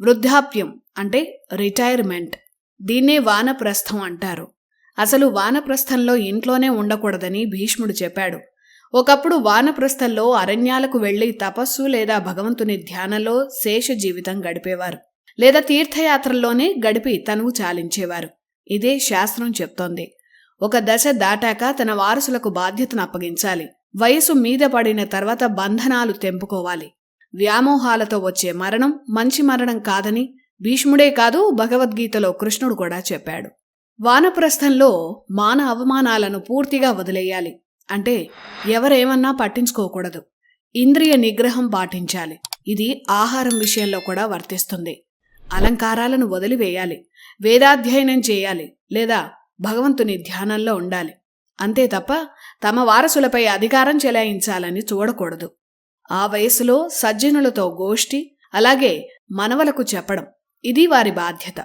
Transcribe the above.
వృద్ధాప్యం అంటే రిటైర్మెంట్ దీన్నే వానప్రస్థం అంటారు. అసలు వానప్రస్థంలో ఇంట్లోనే ఉండకూడదని భీష్ముడు చెప్పాడు. ఒకప్పుడు వానప్రస్థంలో అరణ్యాలకు వెళ్ళి తపస్సు లేదా భగవంతుని ధ్యానంలో శేష జీవితం గడిపేవారు. లేదా తీర్థయాత్రల్లోనే గడిపి తనువు చాలించేవారు. ఇదే శాస్త్రం చెప్తోంది. ఒక దశ దాటాక తన వారసులకు బాధ్యతను అప్పగించాలి. వయసు మీద పడిన తర్వాత బంధనాలు తెంపుకోవాలి. వ్యామోహాలతో వచ్చే మరణం మంచి మరణం కాదని భీష్ముడే కాదు భగవద్గీతలో కృష్ణుడు కూడా చెప్పాడు. వానప్రస్థంలో మాన అవమానాలను పూర్తిగా వదిలేయాలి. అంటే ఎవరేమన్నా పట్టించుకోకూడదు. ఇంద్రియ నిగ్రహం పాటించాలి. ఇది ఆహారం విషయంలో కూడా వర్తిస్తుంది. అలంకారాలను వదిలివేయాలి. వేదాధ్యయనం చేయాలి. లేదా భగవంతుని ధ్యానంలో ఉండాలి. అంతే తప్ప తమ వారసులపై అధికారం చెలాయించాలని చూడకూడదు. ఆ వయసులో సజ్జనులతో గోష్ఠి అలాగే మనవలకు చెప్పడం ఇది వారి బాధ్యత.